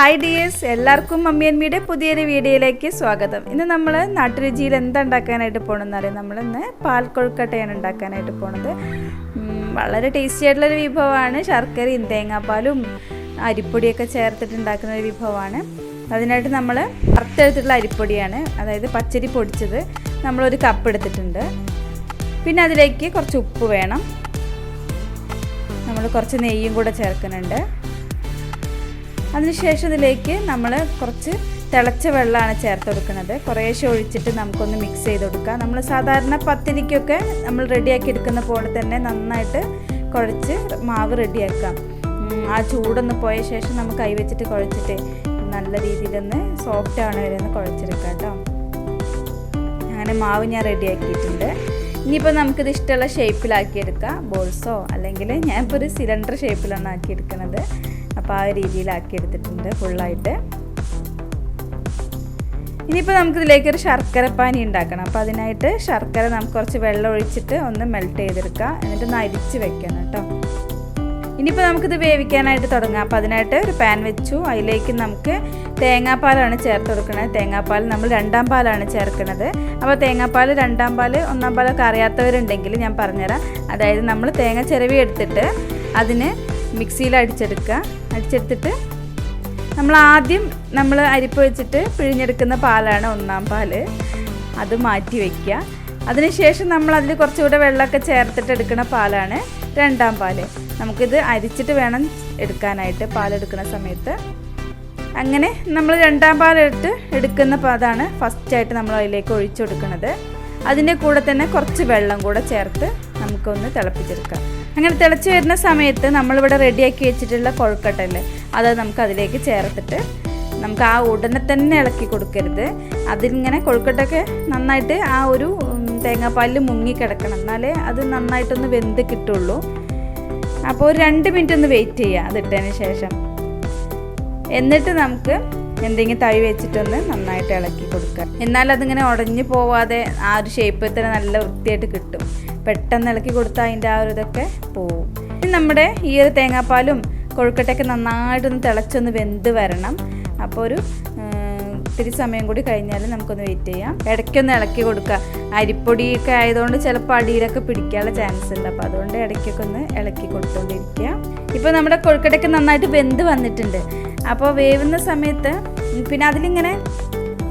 Hi dears എല്ലാവർക്കും mummy അൻമിയുടെ പുതിയൊരു വീഡിയോയിലേക്ക് സ്വാഗതം. ഇന്ന് നമ്മൾ നാട്ടുരുചിയിൽ എന്താ ഉണ്ടാക്കാനായിട്ട് പോകണമെന്ന് അറിയാം. നമ്മൾ ഇന്ന് പാൽ കൊഴുക്കട്ടയാണ് ഉണ്ടാക്കാനായിട്ട് പോണത്. വളരെ ടേസ്റ്റി ആയിട്ടുള്ളൊരു വിഭവമാണ്. ശർക്കരയും തേങ്ങാപ്പാലും അരിപ്പൊടിയൊക്കെ ചേർത്തിട്ട് ഉണ്ടാക്കുന്ന ഒരു വിഭവമാണ്. അതിനായിട്ട് നമ്മൾ വറുത്തെടുത്തിട്ടുള്ള അരിപ്പൊടിയാണ്. അതായത് പച്ചരി പൊടിച്ചത് നമ്മളൊരു കപ്പ് എടുത്തിട്ടുണ്ട്. പിന്നെ അതിലേക്ക് കുറച്ച് ഉപ്പ് വേണം. നമ്മൾ കുറച്ച് നെയ്യും കൂടെ ചേർക്കുന്നുണ്ട്. അതിനുശേഷം ഇതിലേക്ക് നമ്മൾ കുറച്ച് തിളച്ച വെള്ളമാണ് ചേർത്ത് കൊടുക്കുന്നത്. കുറേശ്ശെ ഒഴിച്ചിട്ട് നമുക്കൊന്ന് മിക്സ് ചെയ്ത് കൊടുക്കാം. നമ്മൾ സാധാരണ പത്തിരിക്കൊക്കെ നമ്മൾ റെഡിയാക്കി എടുക്കുന്ന പോലെ തന്നെ നന്നായിട്ട് കുഴച്ച് മാവ് റെഡിയാക്കാം ആ ചൂടൊന്ന് പോയ ശേഷം നമുക്ക് കൈവച്ചിട്ട് കുഴച്ചിട്ട് നല്ല രീതിയിലൊന്ന് സോഫ്റ്റ് ആണ് വരെ ഒന്ന് കുഴച്ചെടുക്കാം കേട്ടോ. അങ്ങനെ മാവ് ഞാൻ റെഡിയാക്കിയിട്ടുണ്ട് ഇനിയിപ്പോൾ നമുക്കിത് ഇഷ്ടമുള്ള ഷേപ്പിലാക്കിയെടുക്കാം ബോൾസോ അല്ലെങ്കിൽ ഞാനിപ്പോൾ ഒരു സിലിണ്ടർ ഷേപ്പിലാണ് ആക്കിയെടുക്കുന്നത് അപ്പോൾ ആ രീതിയിലാക്കി എടുത്തിട്ടുണ്ട് ഫുള്ളായിട്ട് ഇനിയിപ്പോൾ നമുക്കിതിലേക്ക് ഒരു ശർക്കരപ്പാനി ഉണ്ടാക്കണം. അപ്പോൾ അതിനായിട്ട് ശർക്കര നമുക്ക് കുറച്ച് വെള്ളം ഒഴിച്ചിട്ട് ഒന്ന് മെൽറ്റ് ചെയ്തെടുക്കുക. എന്നിട്ട് ഒന്ന് അരിച്ച് വെക്കണം കേട്ടോ. ഇനിയിപ്പോൾ നമുക്കിത് വേവിക്കാനായിട്ട് തുടങ്ങാം. അപ്പോൾ അതിനായിട്ട് ഒരു പാൻ വെച്ചു. അതിലേക്ക് നമുക്ക് തേങ്ങാപ്പാലാണ് ചേർത്ത് കൊടുക്കുന്നത് തേങ്ങാപ്പാൽ നമ്മൾ രണ്ടാം പാലാണ് ചേർക്കുന്നത് അപ്പോൾ തേങ്ങാപ്പാൽ രണ്ടാം പാൽ ഒന്നാം പാലൊക്കെ അറിയാത്തവരുണ്ടെങ്കിൽ ഞാൻ പറഞ്ഞുതരാം. അതായത് നമ്മൾ തേങ്ങ ചിരവി എടുത്തിട്ട് അതിന് മിക്സിയിൽ അടിച്ചെടുക്കുക. അടിച്ചെടുത്തിട്ട് നമ്മൾ ആദ്യം നമ്മൾ അരിപ്പ് വെച്ചിട്ട് പിഴിഞ്ഞെടുക്കുന്ന പാലാണ് ഒന്നാം പാൽ അത് മാറ്റി വയ്ക്കുക അതിനുശേഷം നമ്മൾ അതിൽ കുറച്ചുകൂടെ വെള്ളമൊക്കെ ചേർത്തിട്ട് എടുക്കുന്ന പാലാണ് രണ്ടാം പാൽ. നമുക്കിത് അരിച്ചിട്ട് വേണം എടുക്കാനായിട്ട് പാലെടുക്കുന്ന സമയത്ത്. അങ്ങനെ നമ്മൾ രണ്ടാം പാലെടുത്ത് എടുക്കുന്ന പാതാണ് ഫസ്റ്റായിട്ട് നമ്മൾ അതിലേക്ക് ഒഴിച്ചു കൊടുക്കുന്നത്. അതിന്റെ കൂടെ തന്നെ കുറച്ച് വെള്ളം കൂടെ ചേർത്ത് നമുക്കൊന്ന് തിളപ്പിച്ചെടുക്കാം. അങ്ങനെ തിളച്ച് വരുന്ന സമയത്ത് നമ്മളിവിടെ റെഡിയാക്കി വെച്ചിട്ടുള്ള കൊഴുക്കട്ടല്ലേ അത് നമുക്ക് അതിലേക്ക് ചേർത്തിട്ട് നമുക്ക് ആ ഉടനെ തന്നെ ഇളക്കി കൊടുക്കരുത്. അതിങ്ങനെ കൊഴുക്കട്ടൊക്കെ നന്നായിട്ട് ആ ഒരു തേങ്ങാപ്പാലിൽ മുങ്ങി കിടക്കണം. എന്നാലേ അത് നന്നായിട്ടൊന്ന് വെന്ത് കിട്ടുള്ളൂ. അപ്പോൾ ഒരു രണ്ട് മിനിറ്റ് ഒന്ന് വെയിറ്റ് ചെയ്യുക അതിട്ടതിന് ശേഷം. എന്നിട്ട് നമുക്ക് എന്തെങ്കിലും തൈ വെച്ചിട്ടൊന്ന് നന്നായിട്ട് ഇളക്കി കൊടുക്കുക. എന്നാൽ അതിങ്ങനെ ഉടഞ്ഞു പോവാതെ ആ ഒരു ഷേപ്പിൽ തന്നെ നല്ല വൃത്തിയായിട്ട് കിട്ടും. പെട്ടെന്ന് ഇളക്കി കൊടുത്താൽ അതിന്റെ ആ ഒരു ഇതൊക്കെ പോവും. ഇനി നമ്മുടെ ഈ ഒരു തേങ്ങാപ്പാലും കൊഴുക്കട്ടയൊക്കെ നന്നായിട്ടൊന്ന് തിളച്ചൊന്ന് വെന്ത് വരണം. അപ്പോൾ ഒരു ഇത്തിരി സമയം കൂടി കഴിഞ്ഞാൽ നമുക്കൊന്ന് വെയിറ്റ് ചെയ്യാം. ഇടയ്ക്കൊന്ന് ഇളക്കി കൊടുക്കുക. അരിപ്പൊടിയൊക്കെ ആയതുകൊണ്ട് ചിലപ്പോൾ അടിയിലൊക്കെ പിടിക്കാനുള്ള ചാൻസ് ഉണ്ട്. അപ്പോൾ അതുകൊണ്ട് ഇടയ്ക്കൊക്കെ ഒന്ന് ഇളക്കി കൊടുത്തുകൊണ്ടിരിക്കുക ഇപ്പോൾ നമ്മുടെ കൊഴുക്കട്ടയ്ക്ക് നന്നായിട്ട് വെന്ത് വന്നിട്ടുണ്ട്. അപ്പോൾ വേവുന്ന സമയത്ത് പിന്നെ അതിലിങ്ങനെ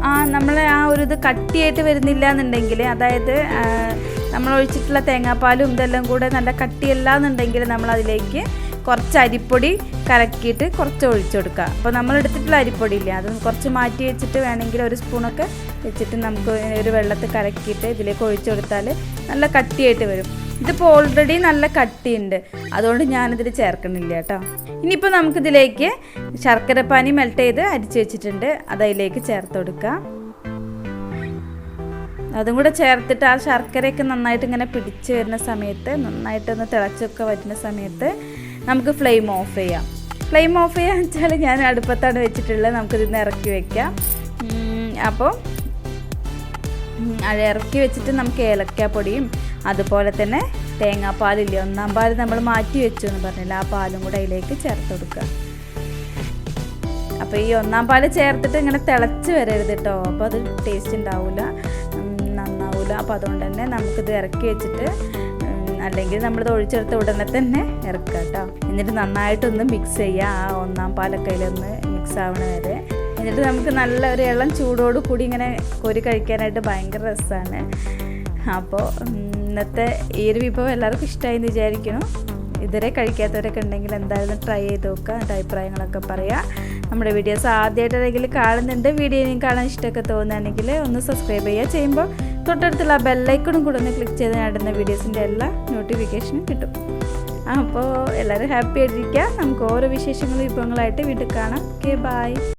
ആ നമ്മളെ ആ ഒരു ഇത് കട്ടിയായിട്ട് വരുന്നില്ല എന്നുണ്ടെങ്കിൽ അതായത് നമ്മൾ ഒഴിച്ചിട്ടുള്ള തേങ്ങാപ്പാലും ഇതെല്ലാം കൂടെ നല്ല കട്ടിയല്ല എന്നുണ്ടെങ്കിൽ നമ്മൾ അതിലേക്ക് കുറച്ച് അരിപ്പൊടി കലക്കിയിട്ട് കുറച്ച് ഒഴിച്ചു കൊടുക്കുക. അപ്പോൾ നമ്മൾ എടുത്തിട്ടുള്ള അരിപ്പൊടി ഇല്ലേ അത് കുറച്ച് മാറ്റി വെച്ചിട്ട് വേണമെങ്കിൽ ഒരു സ്പൂണൊക്കെ വെച്ചിട്ട് നമുക്ക് ഒരു വെള്ളത്തിൽ കലക്കിയിട്ട് ഇതിലേക്ക് ഒഴിച്ചു കൊടുത്താൽ നല്ല കട്ടിയായിട്ട് വരും. ഇതിപ്പോൾ ഓൾറെഡി നല്ല കട്ടിയുണ്ട്. അതുകൊണ്ട് ഞാനിതിൽ ചേർക്കണില്ല കേട്ടോ. ഇനിയിപ്പോൾ നമുക്കിതിലേക്ക് ശർക്കരപ്പാനി മെൽറ്റ് ചെയ്ത് അരിച്ച് വെച്ചിട്ടുണ്ട്. അത് അതിലേക്ക് ചേർത്ത് കൊടുക്കുക അതും കൂടെ ചേർത്തിട്ട് ആ ശർക്കരയൊക്കെ നന്നായിട്ട് ഇങ്ങനെ പിടിച്ച് വരുന്ന സമയത്ത് നന്നായിട്ടൊന്ന് തിളച്ചൊക്കെ വരുന്ന സമയത്ത് നമുക്ക് ഫ്ലെയിം ഓഫ് ചെയ്യാം. ഫ്ലെയിം ഓഫ് ചെയ്യാന്ന് വെച്ചാൽ ഞാൻ അടുപ്പത്താണ് വെച്ചിട്ടുള്ളത്. നമുക്കിതിന്ന് ഇറക്കി വെക്കാം. അപ്പോൾ അത് ഇറക്കി വെച്ചിട്ട് നമുക്ക് ഏലക്കാപ്പൊടിയും അതുപോലെ തന്നെ തേങ്ങാപ്പാലില്ലേ ഒന്നാം പാൽ നമ്മൾ മാറ്റി വെച്ചു എന്ന് പറഞ്ഞില്ല ആ പാലും കൂടെ അതിലേക്ക് ചേർത്ത് കൊടുക്കുക. അപ്പോൾ ഈ ഒന്നാം പാൽ ചേർത്തിട്ട് ഇങ്ങനെ തിളച്ച് വരരുത് കേട്ടോ. അപ്പോൾ അത് ടേസ്റ്റ് ഉണ്ടാവില്ല നന്നാവില്ല അപ്പോൾ അതുകൊണ്ട് തന്നെ നമുക്കിത് ഇറക്കി വെച്ചിട്ട് അല്ലെങ്കിൽ നമ്മളിത് ഒഴിച്ചെടുത്ത ഉടനെ തന്നെ ഇറക്കുക കേട്ടോ. എന്നിട്ട് നന്നായിട്ടൊന്ന് മിക്സ് ചെയ്യുക. ആ ഒന്നാം പാലൊക്കെ അതിലൊന്ന് മിക്സ് ആവണ വരെ. എന്നിട്ട് നമുക്ക് നല്ല ഒരു ഇളം ചൂടോട് കൂടി ഇങ്ങനെ കോരി കഴിക്കാനായിട്ട് ഭയങ്കര രസമാണ് അപ്പോൾ ഇന്നത്തെ ഈ ഒരു വിഭവം എല്ലാവർക്കും ഇഷ്ടമായി എന്ന് വിചാരിക്കുന്നു. ഇതുവരെ കഴിക്കാത്തവരൊക്കെ ഉണ്ടെങ്കിൽ എന്തായാലും ട്രൈ ചെയ്ത് നോക്കുക. എന്നിട്ട് അഭിപ്രായങ്ങളൊക്കെ പറയാം. നമ്മുടെ വീഡിയോസ് ആദ്യമായിട്ടാണെങ്കിൽ കാണുന്നുണ്ട്. വീഡിയോ കാണാൻ ഇഷ്ടമൊക്കെ തോന്നുകയാണെങ്കിൽ ഒന്ന് സബ്സ്ക്രൈബ് ചെയ്യുക ചെയ്യുമ്പോൾ തൊട്ടടുത്തുള്ള ബെല്ലൈക്കണും കൂടെ ഒന്ന് ക്ലിക്ക് ചെയ്ത് നടന്ന വീഡിയോസിന്റെ എല്ലാ നോട്ടിഫിക്കേഷനും കിട്ടും. അപ്പോൾ എല്ലാവരും ഹാപ്പി ആയിട്ടിരിക്കുക. നമുക്ക് ഓരോ വിശേഷങ്ങളും വിഭവങ്ങളായിട്ട് വീണ്ടും കാണാം. Okay bye